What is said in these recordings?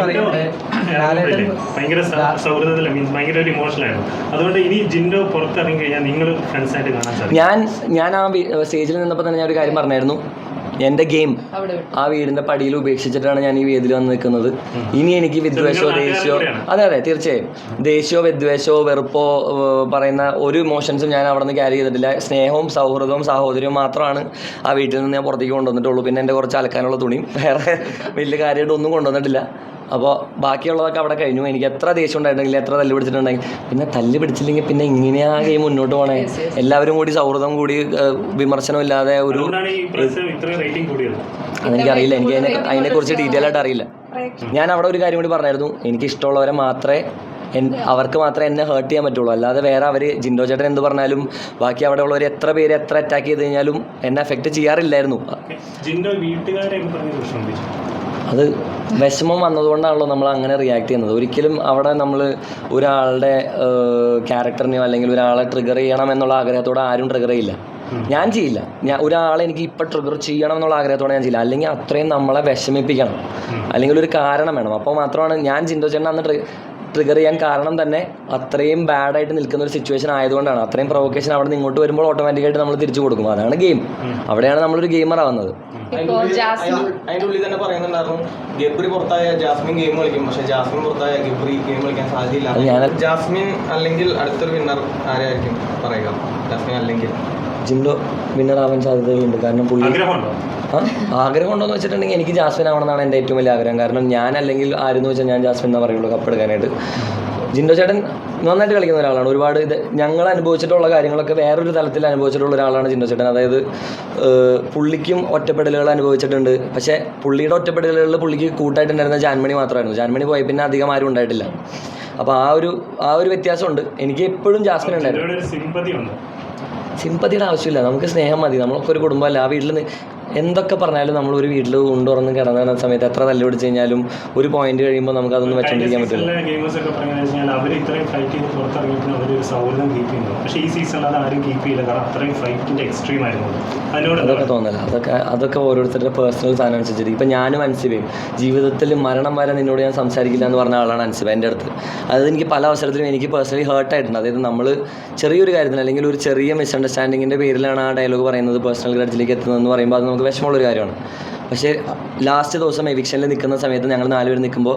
ഭയങ്കര സൗഹൃദത്തിൽ മീൻസ് ഭയങ്കര ഒരു ഇമോഷണൽ ആയിരുന്നു. അതുകൊണ്ട് ഇനി ജിൻഡോ പുറത്തിറങ്ങി കഴിഞ്ഞാൽ നിങ്ങൾ ഫ്രണ്ട്സ് ആയിട്ട് കാണാൻ സാധിക്കും. ഞാൻ ഞാൻ ആ സ്റ്റേജിൽ നിന്നപ്പോൾ തന്നെ ഞാൻ ഒരു കാര്യം പറഞ്ഞായിരുന്നു. എന്റെ ഗെയിം ആ വീടിന്റെ പടിയിൽ ഉപേക്ഷിച്ചിട്ടാണ് ഞാൻ ഈ വേദിയിൽ വന്ന് നിൽക്കുന്നത്. ഇനി എനിക്ക് വിദ്വേഷോ ദേഷ്യമോ. അതെ അതെ തീർച്ചയായും. ദേഷ്യമോ വിദ്വേഷോ വെറുപ്പോ പറയുന്ന ഒരു ഇമോഷൻസും ഞാൻ അവിടെ നിന്ന് ക്യാരി ചെയ്തിട്ടില്ല. സ്നേഹവും സൗഹൃദവും സാഹോദര്യവും മാത്രമാണ് ആ വീട്ടിൽ നിന്ന് ഞാൻ പുറത്തേക്ക് കൊണ്ടുവന്നിട്ടുള്ളൂ. പിന്നെ എന്റെ കുറച്ച് അലക്കാനുള്ള തുണിയും വേറെ വലിയ കാര്യമായിട്ട് ഒന്നും കൊണ്ടുവന്നിട്ടില്ല. അപ്പോൾ ബാക്കിയുള്ളതൊക്കെ അവിടെ കഴിഞ്ഞു. എനിക്ക് എത്ര ദേഷ്യം ഉണ്ടായിട്ടുണ്ടെങ്കിൽ എത്ര തല്ല് പിടിച്ചിട്ടുണ്ടെങ്കിൽ പിന്നെ തല്ല് പിടിച്ചില്ലെങ്കിൽ പിന്നെ ഇങ്ങനെയാ ഗെയിം മുന്നോട്ട് പോകണേ എല്ലാവരും കൂടി സൗഹൃദം കൂടി വിമർശനം വിമർശനമില്ലാതെ ഒരു അതെനിക്കറിയില്ല. എനിക്ക് അതിനെ അതിനെക്കുറിച്ച് ഡീറ്റെയിൽ ആയിട്ട് അറിയില്ല. ഞാൻ അവിടെ ഒരു കാര്യം കൂടി പറഞ്ഞായിരുന്നു. എനിക്ക് ഇഷ്ടമുള്ളവരെ മാത്രമേ എൻ- അവർക്ക് മാത്രമേ എന്നെ ഹേർട്ട് ചെയ്യാൻ പറ്റുള്ളൂ. അല്ലാതെ വേറെ അവർ ജിൻഡോ ചേട്ടൻ എന്ത് പറഞ്ഞാലും ബാക്കി അവിടെ ഉള്ളവർ എത്ര പേര് എത്ര അറ്റാക്ക് ചെയ്ത് കഴിഞ്ഞാലും എന്നെ എഫക്റ്റ് ചെയ്യാറില്ലായിരുന്നു. ജിൻഡോ വിഷമിപ്പിച്ചു അത് വിഷമം വന്നതുകൊണ്ടാണല്ലോ നമ്മൾ അങ്ങനെ റിയാക്ട് ചെയ്യുന്നത്. ഒരിക്കലും അവിടെ നമ്മൾ ഒരാളുടെ ക്യാരക്ടറിനെയോ അല്ലെങ്കിൽ ഒരാളെ ട്രിഗർ ചെയ്യണം എന്നുള്ള ആഗ്രഹത്തോടെ ആരും ട്രിഗർ ചെയ്യില്ല. ഞാൻ ചെയ്യില്ല. ഞാൻ ഒരാളെ എനിക്ക് ഇപ്പം ട്രിഗർ ചെയ്യണം എന്നുള്ള ആഗ്രഹത്തോടെ ഞാൻ ചെയ്യില്ല. അല്ലെങ്കിൽ അത്രയും നമ്മളെ വിഷമിപ്പിക്കണം. അല്ലെങ്കിൽ ഒരു കാരണം വേണം. അപ്പോൾ മാത്രമാണ് ഞാൻ ജിൻഡോ ചേട്ടൻ അന്ന് ട്രിഗർ ചെയ്യാൻ കാരണം തന്നെ അത്രയും ബാഡായിട്ട് നിൽക്കുന്ന ഒരു സിറ്റുവേഷൻ ആയതുകൊണ്ടാണ്. അത്രയും പ്രൊവക്കേഷൻ അവിടെ നിന്ന് ഇങ്ങോട്ട് വരുമ്പോൾ ഓട്ടോമാറ്റിക്കായിട്ട് നമ്മൾ തിരിച്ചു കൊടുക്കും. അതാണ് ഗെയിം അവിടെയാണ് നമ്മളൊരു ഗെയിമർ ആവുന്നത്. അതിന്റെ ഉള്ളിൽ തന്നെ പറയുന്നുണ്ടായിരുന്നു ഗബ്രി പുറത്തായ ജാസ്മിൻ ഗെയിം കളിക്കും. പക്ഷെ ജാസ്മിൻ പുറത്തായ ഗബ്രി ഗെയിം കളിക്കാൻ സാധ്യതയില്ല. ഞാൻ- ജാസ്മിൻ അല്ലെങ്കിൽ അടുത്തൊരു വിന്നർ ആരായിരിക്കും പറയുക? ജാസ്മിൻ അല്ലെങ്കിൽ ജിൻഡോ വിന്നർ ആവാൻ സാധ്യതകളുണ്ട്. കാരണം പുള്ളി ആഗ്രഹം ഉണ്ടോ എന്ന് വെച്ചിട്ടുണ്ടെങ്കിൽ എനിക്ക് ജാസ്മിൻ ആവണമെന്നാണ് എന്റെ ഏറ്റവും വലിയ ആഗ്രഹം. കാരണം ഞാൻ അല്ലെങ്കിൽ ആരെന്ന് വെച്ചാൽ ഞാൻ ജാസ്മിൻ എന്നാ പറയുള്ളൂ കപ്പെടുക്കാനായിട്ട് ജിൻഡോ ചേട്ടൻ നന്നായിട്ട് കളിക്കുന്ന ഒരാളാണ്. ഒരുപാട് ഇത് ഞങ്ങൾ അനുഭവിച്ചിട്ടുള്ള കാര്യങ്ങളൊക്കെ വേറൊരു തലത്തിൽ അനുഭവിച്ചിട്ടുള്ള ഒരാളാണ് ജിൻഡോ ചേട്ടൻ. അതായത് പുള്ളിക്കും ഒറ്റപ്പെടലുകൾ അനുഭവിച്ചിട്ടുണ്ട്. പക്ഷേ പുള്ളിയുടെ ഒറ്റപ്പെടലുകളിൽ പുള്ളിക്ക് കൂട്ടായിട്ടുണ്ടായിരുന്ന ജാൻമണി മാത്രമായിരുന്നു. ജാൻമണി പോയി പിന്നെ അധികം ആരും ഉണ്ടായിട്ടില്ല. അപ്പോൾ ആ ഒരു ആ ഒരു വ്യത്യാസമുണ്ട്. എനിക്ക് എപ്പോഴും ജാസ്മിൻ ഉണ്ടായിരുന്നു ജിൻഡോയുടെ ഒരു സിമ്പതി ഉണ്ട് സിമ്പതിയുടെ ആവശ്യമില്ല. നമുക്ക് സ്നേഹം മതി. നമ്മളൊക്കെ ഒരു കുടുംബമല്ല. ആ വീട്ടിൽ എന്തൊക്കെ പറഞ്ഞാലും നമ്മൾ ഒരു വീട്ടിൽ കൊണ്ടുവന്ന് കിടന്ന സമയത്ത് എത്ര തല്ലു പിടിച്ച് കഴിഞ്ഞാലും ഒരു പോയിന്റ് കഴിയുമ്പോൾ നമുക്ക് അതൊന്നും വെച്ചോണ്ടിരിക്കാൻ പറ്റില്ല. അവർ ഇത്രയും ഫൈറ്റ് ചെയ്ത് പുറത്തിറങ്ങിയപ്പോൾ അവർ ഒരു സൗഹൃദം കീപ്പ് ചെയ്യുന്നു. പക്ഷേ ഈ സീസണിൽ അത് ആരും കീപ്പ് ചെയ്യില്ല. കാരണം അത്രയും ഫൈറ്റിന്റെ എക്സ്ട്രീം ആയിരുന്നു അതിനോട് അതൊക്കെ തോന്നല. അതൊക്കെ അതൊക്കെ ഓരോരുത്തരുടെ പേഴ്സണൽ സാധനം അനുസരിച്ചിരിക്കും. ഇപ്പം ഞാനും അൻസിബയും ജീവിതത്തിൽ മരണം വരെ നിന്നോട് ഞാൻ സംസാരിക്കില്ല എന്ന് പറഞ്ഞ ആളാണ് അൻസിബ എന്റെ അടുത്ത്. അത് എനിക്ക് പല അവസരത്തിലും എനിക്ക് പേഴ്സണലി ഹേർട്ട് ആയിട്ടുണ്ട്. അതായത് നമ്മൾ ചെറിയൊരു കാര്യത്തിന് അല്ലെങ്കിൽ ഒരു ചെറിയ മിസ്അണ്ടർസ്റ്റാൻഡിങ്ങിന്റെ പേരിലാണ് ആ ഡയലോഗ് പറയുന്നത് പേഴ്സണൽ ഗ്രഡ്ജിലേക്ക് എത്തുന്നതെന്ന് പറയുമ്പോൾ അത് നമുക്ക് വിഷമമുള്ളൊരു കാര്യമാണ്. പക്ഷേ ലാസ്റ്റ് ദിവസം എവിക്ഷനിൽ നിൽക്കുന്ന സമയത്ത് ഞങ്ങൾ നാലുപേർ നിൽക്കുമ്പോൾ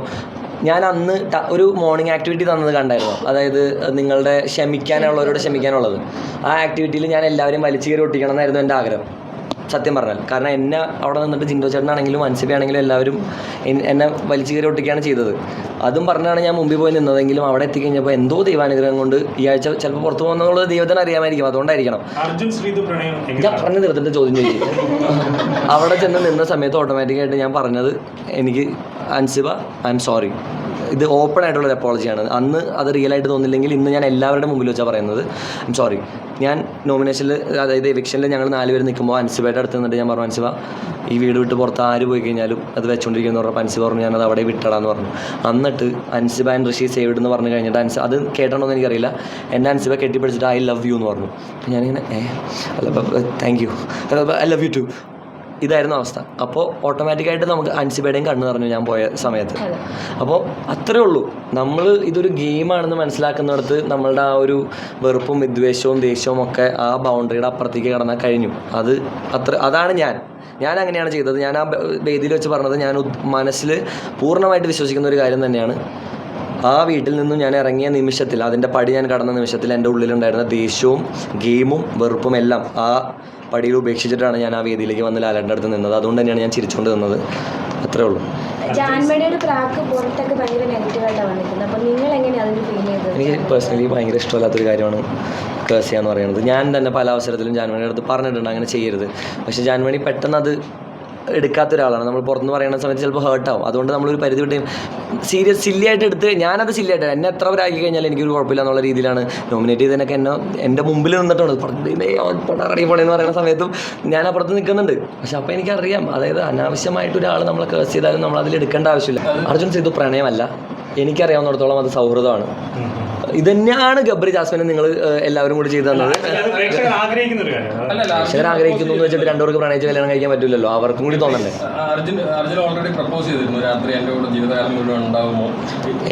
ഞാൻ അന്ന് ഒരു മോർണിംഗ് ആക്ടിവിറ്റി തന്നത് കണ്ടായിരുന്നു. അതായത് നിങ്ങളുടെ ക്ഷമിക്കാനുള്ളവരോട് ക്ഷമിക്കാനുള്ളത്. ആ ആക്ടിവിറ്റിയിൽ ഞാൻ എല്ലാവരെയും വലിച്ചു കയറി ഒട്ടിക്കണം എന്നായിരുന്നു എന്റെ ആഗ്രഹം. സത്യം പറഞ്ഞാൽ. കാരണം എന്നെ അവിടെ നിന്നിട്ട് ജിൻഡോ ചേട്ടനാണെങ്കിലും അൻസിബയാണെങ്കിലും എല്ലാവരും എന്നെ വലിച്ചു കയറി ഒട്ടിക്കുകയാണ് ചെയ്തത്. അതും പറഞ്ഞാണ് ഞാൻ മുമ്പിൽ പോയി നിന്നതെങ്കിലും അവിടെ എത്തിക്കഴിഞ്ഞപ്പോൾ എന്തോ ദൈവാനുഗ്രഹം കൊണ്ട് ഈ ആഴ്ച ചിലപ്പോൾ പുറത്തു പോകുന്നുള്ളത് ദൈവത്തിന് അറിയാമായിരിക്കും. അതുകൊണ്ടായിരിക്കണം. ഞാൻ പറഞ്ഞു തീർത്തിട്ട് ചോദ്യം ചോദിക്കും അവിടെ ചെന്ന് നിന്ന സമയത്ത് ഓട്ടോമാറ്റിക്കായിട്ട് ഞാൻ പറഞ്ഞത് എനിക്ക് അൻസിബ ഐ എം സോറി ഇത് ഓപ്പൺ ആയിട്ടുള്ള അപ്പോളജിയാണ് അന്ന് അത് റിയൽ ആയിട്ട് തോന്നില്ലെങ്കിൽ ഇന്ന് ഞാൻ എല്ലാവരുടെ മുമ്പിൽ വെച്ചാൽ പറയുന്നത്. ഐ സോറി ഞാൻ നോമിനേഷനിൽ അതായത് എവിക്ഷനിൽ ഞങ്ങൾ നാലുപേർ നിൽക്കുമ്പോൾ അൻസിബയുടെ അടുത്ത് നിന്നിട്ട് ഞാൻ പറഞ്ഞു അൻസിബ ഈ വീട് വിട്ട് പുറത്ത് ആര് പോയി കഴിഞ്ഞാലും അത് വെച്ചുകൊണ്ടിരിക്കുന്നു പറഞ്ഞപ്പോൾ അൻസിബ പറഞ്ഞു ഞാനത് അവിടെ വിട്ടടാന്ന് പറഞ്ഞു. എന്നിട്ട് അൻസിബ ആൻഡ് ഋഷി സേവ്ഡ് എന്ന് പറഞ്ഞു കഴിഞ്ഞിട്ട് അൻസ് അത് കേട്ടണമെന്ന് എനിക്കറിയില്ല. എന്നെ അൻസിബ കെട്ടിപ്പിടിച്ചിട്ട് ഐ ലവ് യു എന്ന് പറഞ്ഞു. ഞാനിങ്ങനെ ഏ? അല്ല thank you I love you too ഇതായിരുന്നു അവസ്ഥ. അപ്പോൾ ഓട്ടോമാറ്റിക്കായിട്ട് നമുക്ക് അൻസിബയുടെയും കണ്ണു നിറഞ്ഞു ഞാൻ പോയ സമയത്ത്. അപ്പോൾ അത്രേ ഉള്ളൂ. നമ്മൾ ഇതൊരു ഗെയിമാണെന്ന് മനസ്സിലാക്കുന്നിടത്ത് നമ്മളുടെ ആ ഒരു വെറുപ്പും വിദ്വേഷവും ദേഷ്യവും ഒക്കെ ആ ബൗണ്ടറിയുടെ അപ്പുറത്തേക്ക് കടന്നാൽ കഴിഞ്ഞു. അത് അത്ര അതാണ് ഞാൻ. ഞാൻ അങ്ങനെയാണ് ചെയ്തത്. ഞാൻ ആ വേദിയിൽ വെച്ച് പറഞ്ഞത് ഞാൻ മനസ്സിൽ പൂർണമായിട്ട് വിശ്വസിക്കുന്ന ഒരു കാര്യം തന്നെയാണ്. ആ വീട്ടിൽ നിന്നും ഞാൻ ഇറങ്ങിയ നിമിഷത്തിൽ അതിന്റെ പടി ഞാൻ കടന്ന നിമിഷത്തിൽ എന്റെ ഉള്ളിലുണ്ടായിരുന്ന ദേഷ്യവും ഗെയിമും വെറുപ്പും എല്ലാം ആ പടിയിൽ ഉപേക്ഷിച്ചിട്ടാണ് ഞാൻ ആ വേദിയിലേക്ക് വന്ന് ലാലേട്ടന്റെ അടുത്ത് നിന്നത്. അതുകൊണ്ട് തന്നെയാണ് ഞാൻ ചിരിച്ചുകൊണ്ട് നിന്നത്. അത്രേ ഉള്ളൂ. ജാൻമണിയുടെ ട്രാക്ക് പുറത്തൊക്കെ ഭയങ്കര നെഗറ്റീവായിട്ടാണ് വന്നിരിക്കുന്നത്. അപ്പോൾ നിങ്ങൾ എങ്ങനെയാണ് അതിന് ഫീൽ ചെയ്തത്? എനിക്ക് പേഴ്സണലി ഭയങ്കര ഇഷ്ടമല്ലാത്തൊരു കാര്യമാണ് കേസ് ചെയ്യാന്ന് പറയുന്നത്. ഞാൻ തന്നെ പല അവസരത്തിലും ജാൻമണിയുടെ അടുത്ത് പറഞ്ഞിട്ടുണ്ട് അങ്ങനെ ചെയ്യരുത്. പക്ഷേ ജാൻമണി പെട്ടെന്ന് അത് എടുക്കാത്ത ഒരാളാണ്. നമ്മൾ പുറത്തുനിന്ന് പറയുന്ന സമയത്ത് ചിലപ്പോൾ ഹേർട്ടാവും അതുകൊണ്ട് നമ്മളൊരു പരിധി വിട്ട് സീരിയസ് സില്ലിയായിട്ട് എടുത്ത് ഞാനത് സില്ലിയായിട്ട് എന്നെ എത്ര പേരാക്കി കഴിഞ്ഞാൽ എനിക്കൊരു കുഴപ്പമില്ല എന്നുള്ള രീതിയിലാണ് നോമിനേറ്റ് ചെയ്തതിനൊക്കെ എന്നെ എന്റെ മുമ്പിൽ നിന്നിട്ടുണ്ട്. പടറടി പോണെന്ന് പറയുന്ന സമയത്തും ഞാൻ അപ്പുറത്ത് നിൽക്കുന്നുണ്ട്. പക്ഷെ അപ്പോൾ എനിക്കറിയാം. അതായത് അനാവശ്യമായിട്ട് ഒരാൾ നമ്മളെ കേസ് ചെയ്താലും നമ്മൾ അതിൽ എടുക്കേണ്ട ആവശ്യമില്ല. അർജുൻ ചെയ്തു പ്രണയമല്ല. എനിക്കറിയാവുന്നിടത്തോളം അത് സൗഹൃദമാണ്. ഇത് തന്നെയാണ് ഗബ്രി ജാസ്മിനെ നിങ്ങൾ എല്ലാവരും കൂടി ചെയ്തു തന്നത്. പ്രേക്ഷകർ ആഗ്രഹിക്കുന്ന എന്ന് വെച്ചിട്ട് രണ്ടുപേർക്ക് പ്രണയിച്ച് കല്യാണം കഴിക്കാൻ പറ്റില്ലല്ലോ അവർക്കും കൂടി തോന്നണ്ടേ. അർജുൻ അർജുൻ ഓൾറെഡി പ്രപ്പോസ് ചെയ്തിരുന്നു. രാത്രി എന്റെ കൂടെ ജീവിതകാലം മുഴുവൻ ഉണ്ടാകുമോ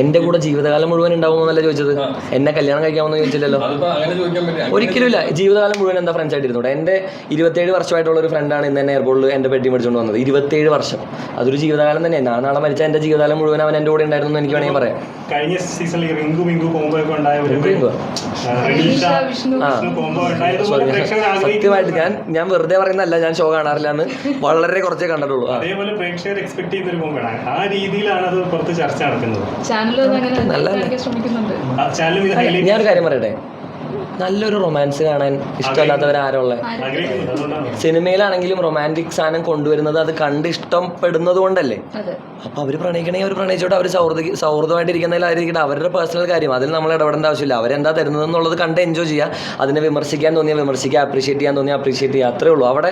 എന്റെ കൂടെ ജീവിതകാലം മുഴുവൻ ഉണ്ടാവുമെന്നല്ല ചോദിച്ചത്? എന്നെ കല്യാണം കഴിക്കാമെന്ന് ചോദിച്ചില്ലല്ലോ. അതിപ്പോ അങ്ങനെ ചോദിക്കാൻ പറ്റില്ല. ഒരിക്കലും ഇല്ല ജീവിതകാലം മുഴുവൻ എന്താ ഫ്രണ്ട്സ് ആയിട്ടിരുന്നു എന്റെ ഇരുപത്തേഴ് വർഷമായിട്ടുള്ള ഒരു ഫ്രണ്ടാണ് ഇന്ന് എന്നെ എയർപോർട്ടിൽ എന്റെ പെട്ടി മേടിച്ചുകൊണ്ട് വന്നത്. ഇരുപത്തേഴ് വർഷം. അതൊരു ജീവിതകാലം തന്നെയാണ് ഞാൻ നാളെ മരിച്ച എന്റെ ജീവിതകാലം മുഴുവൻ അവൻ എന്റെ കൂടെ ഉണ്ടായിരുന്നു എന്ന് എനിക്ക് വേണമെങ്കിൽ പറയാം. കഴിഞ്ഞ സീസണിൽ റിങ്കു മിങ്കു കോംബോ ഉണ്ടായ ഒരു കോംബോ സത്യമായിട്ട് ഞാൻ ഞാൻ വെറുതെ പറയുന്നതല്ല ഞാൻ ഷോ കാണാറില്ല എന്ന് വളരെ കുറച്ചേ കണ്ടിട്ടുള്ളൂ. അതേപോലെ പ്രേക്ഷകർ എക്സ്പെക്ട് ചെയ്യുന്ന ഒരു കോംബോയാണ് ആ രീതിയിലാണ് അത് പുറത്ത് ചർച്ച നടക്കുന്നത്. ഹൈലൈറ്റ് ഞാനൊരു കാര്യം പറയട്ടെ? നല്ലൊരു റൊമാൻസ് കാണാൻ ഇഷ്ടമല്ലാത്തവരാരുള്ള ആഗ്രഹിക്കുന്നുണ്ട് അതുകൊണ്ടാണ്. സിനിമയിലാണെങ്കിലും റൊമാന്റിക് സാധനം കൊണ്ടുവരുന്നത് അത് കണ്ട് ഇഷ്ടപ്പെടുന്നത് കൊണ്ടല്ലേ? അപ്പൊ അവർ പ്രണയിക്കണമെങ്കിൽ അവർ പ്രണയിച്ചോട്ടെ അവർ സൗഹൃദ സൗഹൃദമായിട്ടിരിക്കുന്നതിലായിരിക്കട്ടെ അവരുടെ പേഴ്സണൽ കാര്യം അതിൽ നമ്മൾ ഇടപെടേണ്ട ആവശ്യമില്ല. അവരെന്താ തരുന്നത് എന്നുള്ളത് കണ്ട് എൻജോയ് ചെയ്യുക അതിനെ വിമർശിക്കാൻ തോന്നിയാൽ വിമർശിക്കുക അപ്രീഷിയേറ്റ് ചെയ്യാൻ തോന്നിയാൽ അപ്രീഷിയേറ്റ് ചെയ്യുക അത്രേ ഉള്ളൂ. അവിടെ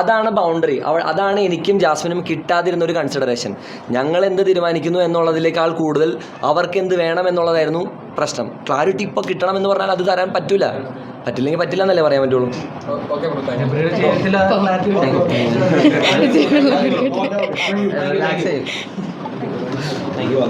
അതാണ് ബൗണ്ടറി അതാണ് എനിക്കും ജാസ്മിനും കിട്ടാതിരുന്ന ഒരു കൺസിഡറേഷൻ ഞങ്ങൾ എന്ത് തീരുമാനിക്കുന്നു എന്നുള്ളതിലേക്കാൾ കൂടുതൽ അവർക്ക് എന്ത് വേണം എന്നുള്ളതായിരുന്നു പ്രശ്നം. ക്ലാരിറ്റി ഇപ്പോൾ കിട്ടണം എന്ന് പറഞ്ഞാൽ അത് തരാൻ പറ്റൂല. പറ്റില്ലെങ്കിൽ പറ്റില്ല എന്നല്ലേ പറയാൻ പറ്റുള്ളൂ. Thank you.